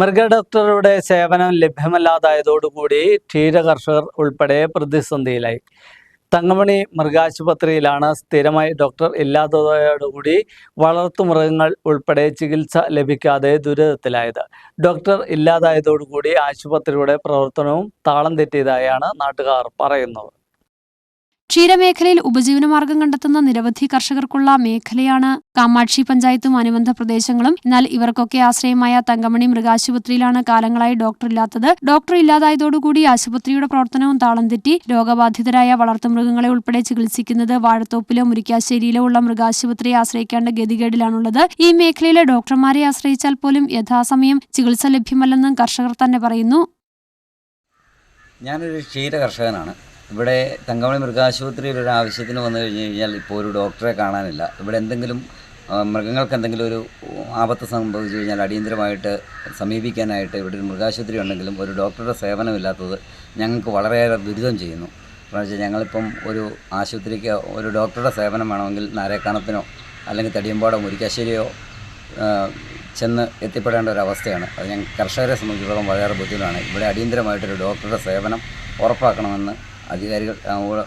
മൃഗഡോക്ടറുടെ സേവനം ലഭ്യമല്ലാതായതോടുകൂടി ക്ഷീരകർഷകർ ഉൾപ്പെടെ പ്രതിസന്ധിയിലായി. തങ്കമണി മൃഗാശുപത്രിയിലാണ് സ്ഥിരമായി ഡോക്ടർ ഇല്ലാത്തതോടുകൂടി വളർത്തുമൃഗങ്ങൾ ഉൾപ്പെടെ ചികിത്സ ലഭിക്കാതെ ദുരിതത്തിലായത്. ഡോക്ടർ ഇല്ലാതായതോടുകൂടി ആശുപത്രിയുടെ പ്രവർത്തനവും താളം തെറ്റിയതായാണ് നാട്ടുകാർ പറയുന്നത്. ക്ഷീരമേഖലയിൽ ഉപജീവനമാർഗം കണ്ടെത്തുന്ന നിരവധി കർഷകർക്കുള്ള മേഖലയാണ് കാമാക്ഷി പഞ്ചായത്തും അനുബന്ധ പ്രദേശങ്ങളും. എന്നാൽ ഇവർക്കൊക്കെ ആശ്രയമായ തങ്കമണി മൃഗാശുപത്രിയിലാണ് കാലങ്ങളായി ഡോക്ടർ ഇല്ലാത്തത്. ഡോക്ടർ ഇല്ലാതായതോടുകൂടി ആശുപത്രിയുടെ പ്രവർത്തനവും താളം തെറ്റി. രോഗബാധിതരായ വളർത്തുമൃഗങ്ങളെ ഉൾപ്പെടെ ചികിത്സിക്കുന്നത് വാഴത്തോപ്പിലോ മുരിക്കാശ്ശേരിയിലോ ഉള്ള മൃഗാശുപത്രിയെ ആശ്രയിക്കേണ്ട ഗതികേടിലാണുള്ളത്. ഈ മേഖലയിലെ ഡോക്ടർമാരെ ആശ്രയിച്ചാൽ പോലും യഥാസമയം ചികിത്സ ലഭ്യമല്ലെന്നും കർഷകർ തന്നെ പറയുന്നു. ഞാനൊരു ക്ഷീര കർഷകനാണ് ഇവിടെ തങ്കമണി മൃഗാശുപത്രിയിൽ ഒരു ആവശ്യത്തിന് വന്നു കഴിഞ്ഞ് കഴിഞ്ഞാൽ ഇപ്പോൾ ഒരു ഡോക്ടറെ കാണാനില്ല. ഇവിടെ എന്തെങ്കിലും മൃഗങ്ങൾക്ക് എന്തെങ്കിലും ഒരു ആപത്ത് സംഭവിച്ചു കഴിഞ്ഞാൽ അടിയന്തരമായിട്ട് സമീപിക്കാനായിട്ട് ഇവിടെ ഒരു മൃഗാശുപത്രി ഉണ്ടെങ്കിലും ഒരു ഡോക്ടറുടെ സേവനമില്ലാത്തത് ഞങ്ങൾക്ക് വളരെയേറെ ദുരിതം ചെയ്യുന്നു. കാരണം വെച്ചാൽ ഞങ്ങളിപ്പം ഒരു ആശുപത്രിക്ക് ഒരു ഡോക്ടറുടെ സേവനം വേണമെങ്കിൽ നാരേക്കാണത്തിനോ അല്ലെങ്കിൽ തടിയമ്പാടോ മുരിക്കാശ്ശേരിയോ ചെന്ന് എത്തിപ്പെടേണ്ട ഒരു അവസ്ഥയാണ്. അത് ഞങ്ങൾ കർഷകരെ സംബന്ധിച്ചിടത്തോളം വളരെയേറെ ബുദ്ധിമുട്ടാണ്. ഇവിടെ അടിയന്തരമായിട്ടൊരു ഡോക്ടറുടെ സേവനം ഉറപ്പാക്കണമെന്ന് അധികാരികൾ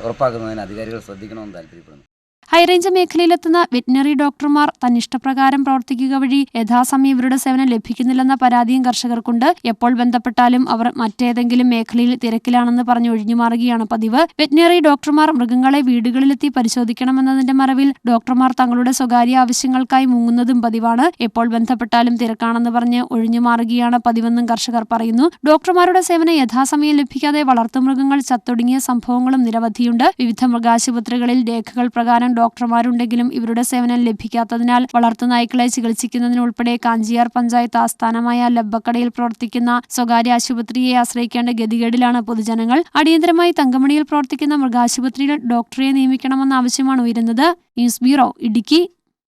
ഉറപ്പാക്കുന്നതിന് അധികാരികൾ ശ്രദ്ധിക്കണമെന്ന് താല്പര്യപ്പെടുന്നു. ഹൈറേഞ്ച് മേഖലയിലെത്തുന്ന വെറ്റിനറി ഡോക്ടർമാർ തന്നിഷ്ടപ്രകാരം പ്രവർത്തിക്കുക വഴി യഥാസമയം ഇവരുടെ സേവനം ലഭിക്കുന്നില്ലെന്ന പരാതിയും കർഷകർക്കുണ്ട്. എപ്പോൾ ബന്ധപ്പെട്ടാലും അവർ മറ്റേതെങ്കിലും മേഖലയിൽ തിരക്കിലാണെന്ന് പറഞ്ഞ് ഒഴിഞ്ഞുമാറുകയാണ് പതിവ്. വെറ്റിനറി ഡോക്ടർമാർ മൃഗങ്ങളെ വീടുകളിലെത്തി പരിശോധിക്കണമെന്നതിന്റെ മറവിൽ ഡോക്ടർമാർ തങ്ങളുടെ സ്വകാര്യ ആവശ്യങ്ങൾക്കായി മുങ്ങുന്നതും പതിവാണ്. എപ്പോൾ ബന്ധപ്പെട്ടാലും തിരക്കാണെന്ന് പറഞ്ഞ് ഒഴിഞ്ഞുമാറുകയാണ് പതിവെന്നും കർഷകർ പറയുന്നു. ഡോക്ടർമാരുടെ സേവനം യഥാസമയം ലഭിക്കാതെ വളർത്തുമൃഗങ്ങൾ ചത്തൊടുങ്ങിയ സംഭവങ്ങളും നിരവധിയുണ്ട്. വിവിധ മൃഗാശുപത്രികളിൽ രേഖകൾ പ്രകാരം ഡോക്ടർമാരുണ്ടെങ്കിലും ഇവരുടെ സേവനം ലഭിക്കാത്തതിനാൽ വളർത്തുനായ്ക്കളെ ചികിത്സിക്കുന്നതിനുൾപ്പെടെ കാഞ്ചിയാർ പഞ്ചായത്ത് ആസ്ഥാനമായ ലബ്ബക്കടയിൽ പ്രവർത്തിക്കുന്ന സ്വകാര്യ ആശുപത്രിയെ ആശ്രയിക്കേണ്ട ഗതികേടിലാണ് പൊതുജനങ്ങൾ. അടിയന്തരമായി തങ്കമണിയിൽ പ്രവർത്തിക്കുന്ന മൃഗാശുപത്രിയിൽ ഡോക്ടറെ നിയമിക്കണമെന്ന ആവശ്യമാണ് ഉയരുന്നത്. News bureau Idukki.